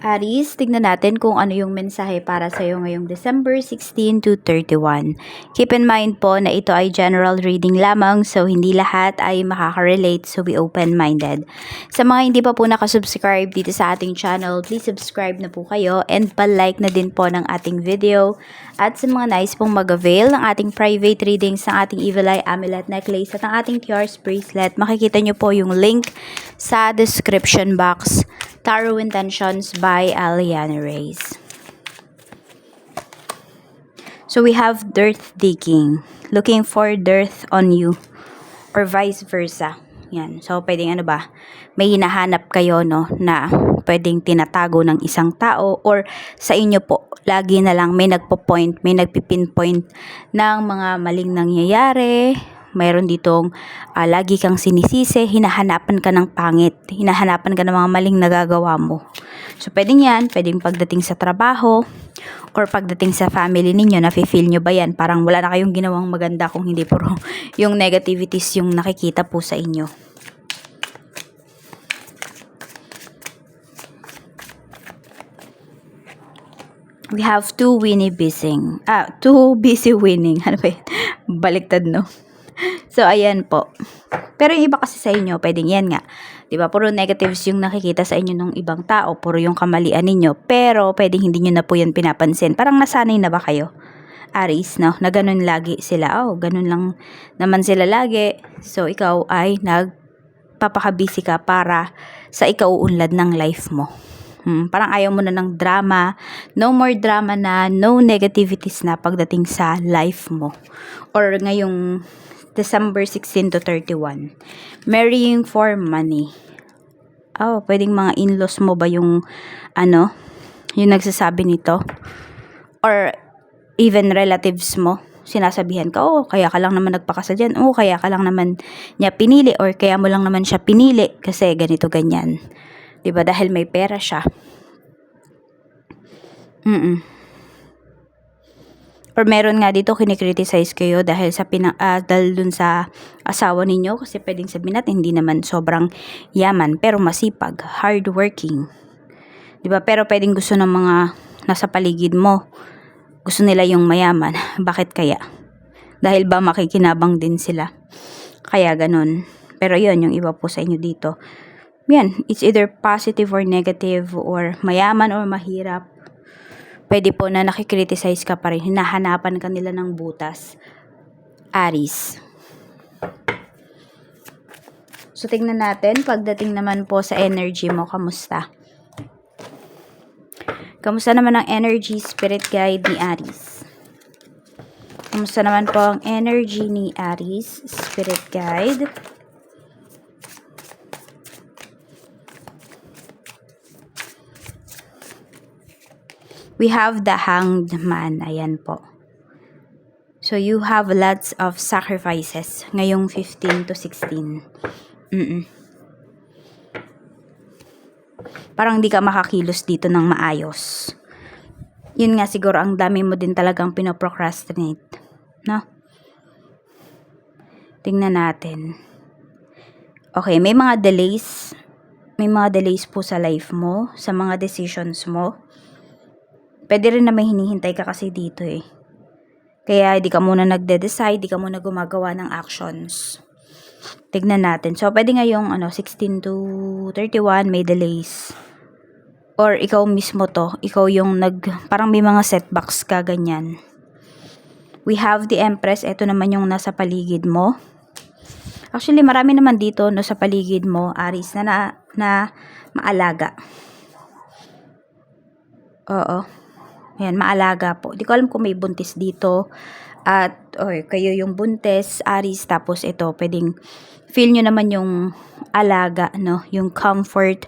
Aris, tignan natin kung ano yung mensahe para sa iyo ngayong December 16 to 31. Keep in mind po na ito ay general reading lamang so hindi lahat ay makaka-relate so be open-minded. Sa mga hindi pa po nakasubscribe dito sa ating channel, please subscribe na po kayo and pa-like na din po ng ating video. At sa mga nice pong mag-avail ng ating private readings ng ating Evil Eye Amulet Necklace at ng ating QR's Bracelet, makikita nyo po yung link sa description box. Tarot Intentions by Aliana Reyes. So we have dirt digging. Looking for dirt on you. Or vice versa. Yan. So, pwedeng ano ba? May hinahanap kayo, no? Na pwedeng tinatago ng isang tao. Or sa inyo po, lagi na lang may nagpo-point, may nagpipinpoint ng mga maling nangyayari, mayroon ditong uh, lagi kang sinisisi, hinahanapan ka ng pangit, hinahanapan ka ng mga maling nagagawa mo. So, pwedeng yan, pwedeng pagdating sa trabaho, or pagdating sa family ninyo, nafe-feel nyo ba yan? Parang wala na kayong ginawang maganda kung hindi puro yung negativities yung nakikita po sa inyo. We have two Winnie Bissing. Ah, two busy winning. Ano ba yun? Baliktad, no? So, ayan po. Pero yung iba kasi sa inyo, pwedeng yan nga. 'Di ba Puro negatives yung nakikita sa inyo ng ibang tao. Puro yung kamalian ninyo. Pero, pwedeng hindi nyo na po yan pinapansin. Parang nasanay na ba kayo? Aris, no? Na ganun lagi sila. Oh, ganun lang naman sila lagi. So, ikaw ay nagpapakabisi ka para sa ikauunlad ng life mo. Hmm, parang ayaw mo na ng drama. No more drama na, no negativities na pagdating sa life mo. Or ngayong December 16 to 31. Marrying for money. Oh, pwedeng mga in-laws mo ba yung ano, yung nagsasabi nito? Or even relatives mo, sinasabihan ka, oh, kaya ka lang naman nagpakasal dyan, oh, kaya ka lang naman niya pinili, or kaya mo lang naman siya pinili, kasi ganito, ganyan. 'Di ba Dahil may pera siya. Mm Or meron nga dito kinikriticize kayo dahil sa pina, uh, dahil dun sa asawa ninyo kasi pwedeng sabihin natin hindi naman sobrang yaman pero masipag, hardworking. 'Di ba? Pero pwedeng gusto ng mga nasa paligid mo. Gusto nila yung mayaman. Bakit kaya? Dahil ba makikinabang din sila? Kaya ganun. Pero yon yung iba po sa inyo dito. Yan, it's either positive or negative or mayaman or mahirap pwede po na nakikriticize ka pa rin, hinahanapan ka nila ng butas. Aris. So, tingnan natin, pagdating naman po sa energy mo, kamusta? Kamusta naman ang energy spirit guide ni Aris? Kamusta naman po ang energy ni Aris spirit guide? We have the hanged man. Ayan po. So, you have lots of sacrifices ngayong 15 to 16. Mm-mm. Parang hindi ka makakilos dito ng maayos. Yun nga siguro ang dami mo din talagang pinoprocrastinate. No? Tingnan natin. Okay, may mga delays. May mga delays po sa life mo, sa mga decisions mo Pwede rin na may hinihintay ka kasi dito eh. Kaya di ka muna nagde-decide, di ka muna gumagawa ng actions. Tignan natin. So, pwede ngayong ano, 16 to 31 may delays. Or ikaw mismo to, ikaw yung nag, parang may mga setbacks ka, ganyan. We have the Empress, ito naman yung nasa paligid mo. Actually, marami naman dito no, sa paligid mo, Aris, na, na, na maalaga. Oo. Ayan, maalaga po. Di ko alam kung may buntis dito. At, or kayo yung buntis, Aris, tapos ito, pwedeng feel nyo naman yung alaga, no? Yung comfort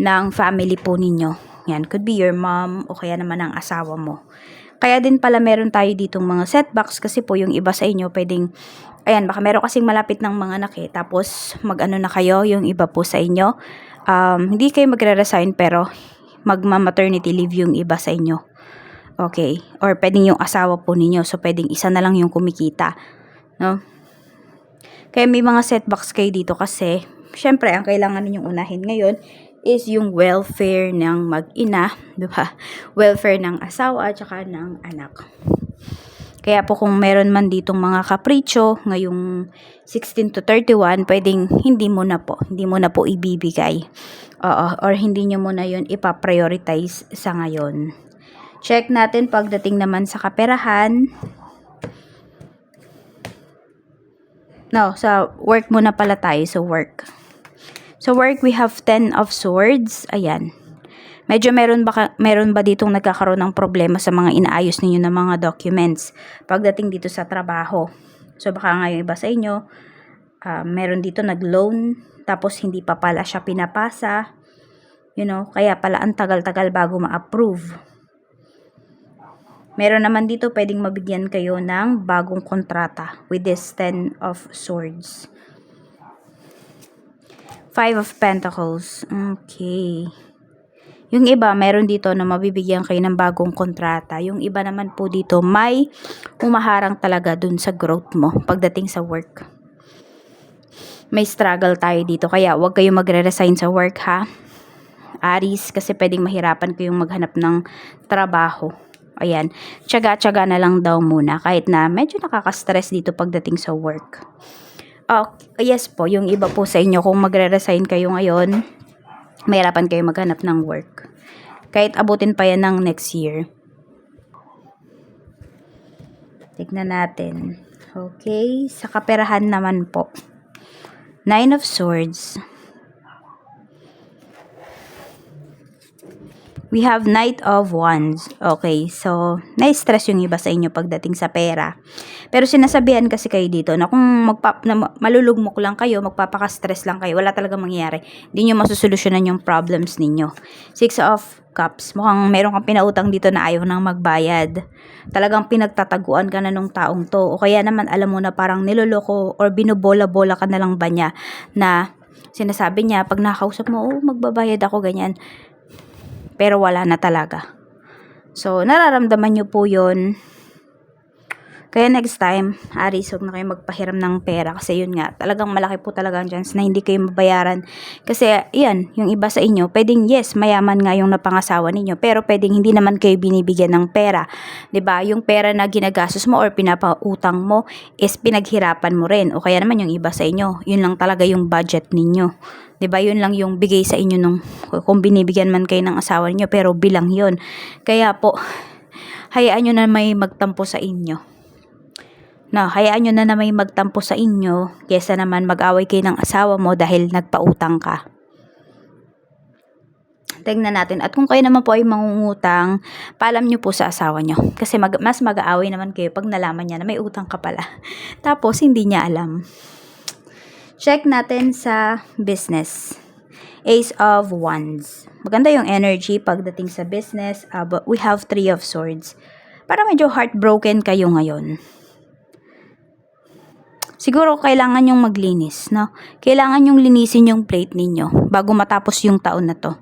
ng family po ninyo. Yan, could be your mom o kaya naman ang asawa mo. Kaya din pala meron tayo ditong mga setbacks kasi po yung iba sa inyo pwedeng, ayan, baka meron kasing malapit ng mga anak eh. Tapos, mag-ano na kayo, yung iba po sa inyo. Um, hindi kayo magre-resign pero magma-maternity leave yung iba sa inyo. Okay? Or pwedeng yung asawa po ninyo. So, pwedeng isa na lang yung kumikita. No? Kaya may mga setbacks kayo dito kasi, syempre, ang kailangan ninyong unahin ngayon is yung welfare ng mag-ina, di ba? Welfare ng asawa at saka ng anak. Kaya po kung meron man ditong mga kapritsyo ngayong 16 to 31, pwedeng hindi mo na po, hindi mo na po ibibigay. Oo, or hindi nyo muna yun ipaprioritize sa ngayon. Check natin pagdating naman sa kaperahan. No, sa work muna pala tayo, sa work. So work, we have 10 of swords. Ayan. Medyo meron ba, meron ba ditong nagkakaroon ng problema sa mga inaayos ninyo ng mga documents pagdating dito sa trabaho. So baka nga yung iba sa inyo, ah, meron dito nag-loan, tapos hindi pa pala siya pinapasa. You know, kaya pala ang tagal-tagal bago ma-approve. Meron naman dito pwedeng mabigyan kayo ng bagong kontrata with this 10 of swords. Five of Pentacles. Okay. Yung iba, meron dito na mabibigyan kayo ng bagong kontrata. Yung iba naman po dito, may umaharang talaga dun sa growth mo pagdating sa work. May struggle tayo dito, kaya huwag kayong magre-resign sa work ha. Aris, kasi pwedeng mahirapan kayong maghanap ng trabaho. Ayan, tsaga-tsaga na lang daw muna kahit na medyo nakaka-stress dito pagdating sa work. Oh, yes po, yung iba po sa inyo, kung magre-resign kayo ngayon, mahirapan kayo maghanap ng work. Kahit abutin pa yan ng next year. Tignan natin. Okay, sa kaperahan naman po. Nine of Swords. We have Knight of Wands. Okay, so, na-stress yung iba sa inyo pagdating sa pera. Pero sinasabihan kasi kayo dito na kung magpa, na ma- malulugmok lang kayo, magpapaka-stress lang kayo, wala talaga mangyayari. Hindi nyo masusolusyonan yung problems ninyo. Six of Cups. Mukhang meron kang pinautang dito na ayaw nang magbayad. Talagang pinagtataguan ka na nung taong to. O kaya naman alam mo na parang niloloko or binubola-bola ka na lang ba niya na sinasabi niya pag nakausap mo, oh, magbabayad ako ganyan pero wala na talaga. So, nararamdaman nyo po yun. Kaya next time, Aris, huwag na kayo magpahiram ng pera kasi yun nga, talagang malaki po talaga ang chance na hindi kayo mabayaran. Kasi, yan, yung iba sa inyo, pwedeng yes, mayaman nga yung napangasawa ninyo, pero pwedeng hindi naman kayo binibigyan ng pera. ba Yung pera na ginagastos mo or pinapautang mo is pinaghirapan mo rin. O kaya naman yung iba sa inyo, yun lang talaga yung budget ninyo. 'di ba yun lang yung bigay sa inyo nung kung binibigyan man kayo ng asawa niyo pero bilang yun kaya po hayaan nyo na may magtampo sa inyo na hayaan nyo na na may magtampo sa inyo kesa naman mag-away kayo ng asawa mo dahil nagpautang ka tingnan natin. At kung kayo naman po ay mangungutang, paalam nyo po sa asawa nyo. Kasi mag, mas mag-aaway naman kayo pag nalaman niya na may utang ka pala. Tapos, hindi niya alam. Check natin sa business. Ace of Wands. Maganda yung energy pagdating sa business. Uh, but we have Three of Swords. Para medyo heartbroken kayo ngayon. Siguro kailangan yung maglinis, no? Kailangan yung linisin yung plate ninyo bago matapos yung taon na to.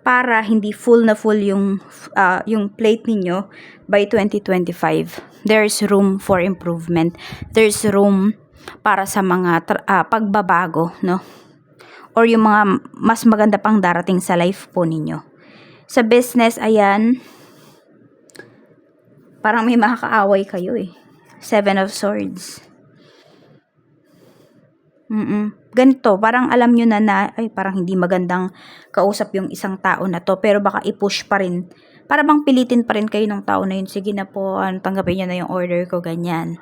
Para hindi full na full yung uh, yung plate ninyo by 2025. There's room for improvement. There's room para sa mga uh, pagbabago, no? Or yung mga mas maganda pang darating sa life po ninyo. Sa business, ayan, parang may makakaaway kayo eh. Seven of Swords. Mm Ganito, parang alam nyo na na, ay parang hindi magandang kausap yung isang tao na to, pero baka i-push pa rin. Para bang pilitin pa rin kayo ng tao na yun, sige na po, ano, tanggapin nyo na yung order ko, ganyan.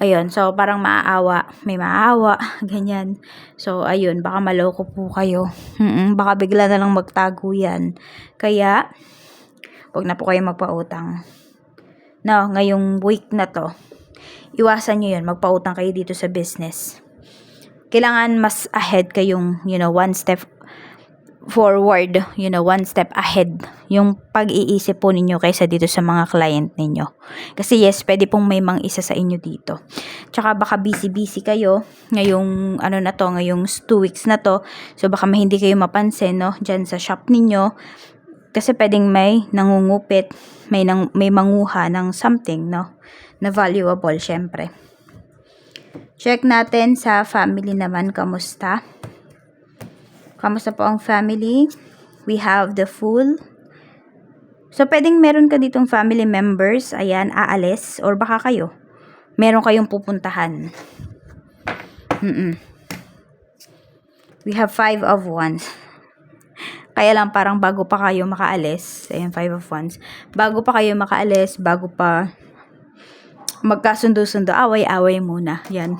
Ayun, so parang maaawa, may maaawa, ganyan. So, ayun, baka maloko po kayo. Mm-mm, baka bigla na lang magtago yan. Kaya, wag na po kayo magpautang. No, ngayong week na to, iwasan nyo yun, magpautang kayo dito sa business kailangan mas ahead kayong, you know, one step forward, you know, one step ahead yung pag-iisip po ninyo kaysa dito sa mga client ninyo. Kasi yes, pwede pong may mang isa sa inyo dito. Tsaka baka busy-busy kayo ngayong ano na to, ngayong 2 weeks na to. So baka hindi kayo mapansin, no, dyan sa shop ninyo. Kasi pwedeng may nangungupit, may, nang, may manguha ng something, no, na valuable, syempre. Check natin sa family naman, kamusta? Kamusta po ang family? We have the full. So, pwedeng meron ka ditong family members, ayan, aalis, or baka kayo, meron kayong pupuntahan. Mm-mm. We have five of wands. Kaya lang parang bago pa kayo makaalis, ayan, five of wands, bago pa kayo makaalis, bago pa magkasundo-sundo, away-away muna, yan.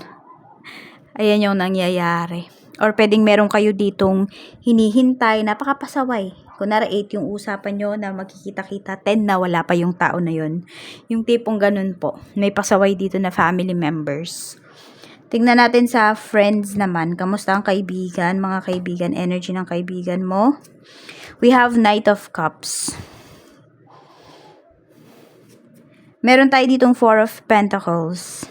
Ayan yung nangyayari. Or pwedeng meron kayo ditong hinihintay, napakapasaway. Kunwari 8 yung usapan nyo na magkikita-kita, 10 na wala pa yung tao na yun. Yung tipong ganun po. May pasaway dito na family members. Tingnan natin sa friends naman. Kamusta ang kaibigan, mga kaibigan, energy ng kaibigan mo? We have Knight of Cups. Meron tayo ditong Four of Pentacles.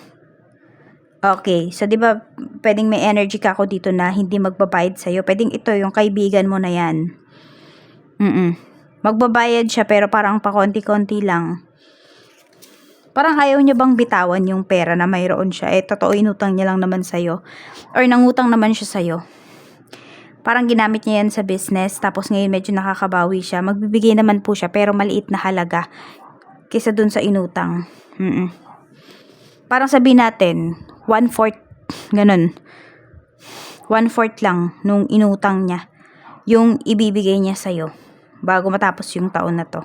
Okay, so 'di ba pwedeng may energy ka ako dito na hindi magbabayad sa iyo. Pwedeng ito yung kaibigan mo na 'yan. Mm. Magbabayad siya pero parang pakonti-konti lang. Parang ayaw niya bang bitawan yung pera na mayroon siya. Eh, totoo inutang niya lang naman sa'yo. Or nangutang naman siya sa'yo. Parang ginamit niya yan sa business. Tapos ngayon medyo nakakabawi siya. Magbibigay naman po siya pero maliit na halaga. Kesa dun sa inutang. Mm Parang sabihin natin, one-fourth, ganun. One-fourth lang nung inutang niya. Yung ibibigay niya sa'yo. Bago matapos yung taon na to.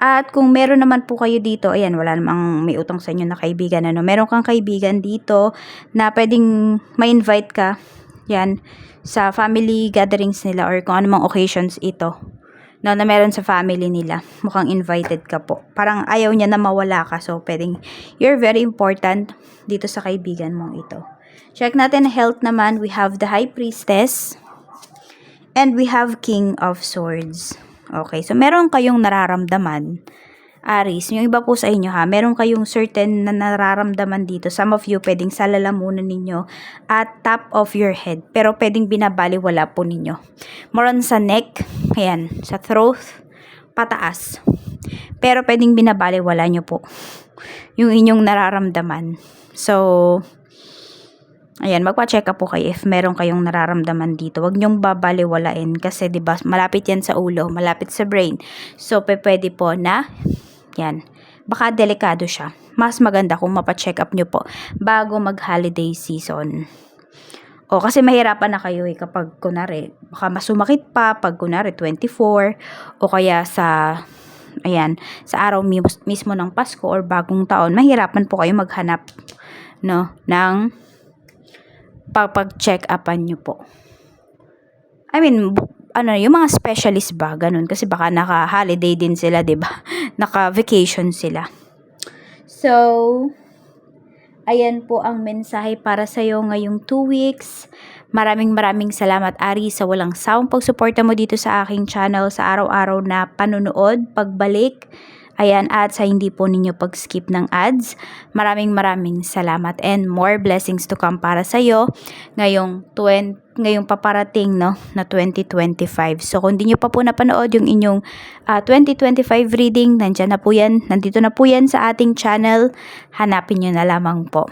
At kung meron naman po kayo dito, ayan, wala namang may utang sa inyo na kaibigan. Ano, meron kang kaibigan dito na pwedeng ma-invite ka, yan, sa family gatherings nila or kung anumang occasions ito na, na meron sa family nila. Mukhang invited ka po. Parang ayaw niya na mawala ka. So, pwedeng, you're very important dito sa kaibigan mong ito. Check natin health naman. We have the High Priestess. And we have King of Swords. Okay, so meron kayong nararamdaman. Aris, yung iba po sa inyo ha, meron kayong certain na nararamdaman dito. Some of you pwedeng sa lalamunan ninyo at top of your head. Pero pwedeng binabaliwala po ninyo. More sa neck, ayan, sa throat, pataas. Pero pwedeng binabaliwala nyo po yung inyong nararamdaman. So, Ayan, magpa-check up po kayo if meron kayong nararamdaman dito. Huwag niyong babaliwalain kasi 'di ba malapit 'yan sa ulo, malapit sa brain. So, pe pwede po na yan. Baka delikado siya. Mas maganda kung mapa-check up niyo po bago mag-holiday season. O kasi mahirapan na kayo eh kapag kunari, baka masumakit pa pag kunari 24 o kaya sa ayan, sa araw mismo ng Pasko or bagong taon, mahirapan po kayo maghanap no ng papag-check upan nyo po. I mean, ano, yung mga specialist ba, ganun. Kasi baka naka-holiday din sila, ba diba? Naka-vacation sila. So, ayan po ang mensahe para sa'yo ngayong 2 weeks. Maraming maraming salamat Ari sa walang sawang pagsuporta mo dito sa aking channel sa araw-araw na panunood, pagbalik, Ayan, at sa hindi po ninyo pag-skip ng ads, maraming maraming salamat and more blessings to come para sa iyo ngayong 20 ngayong paparating no na 2025. So kung hindi niyo pa po napanood yung inyong uh, ah, 2025 reading, nandiyan na po yan, nandito na po yan sa ating channel. Hanapin niyo na lamang po.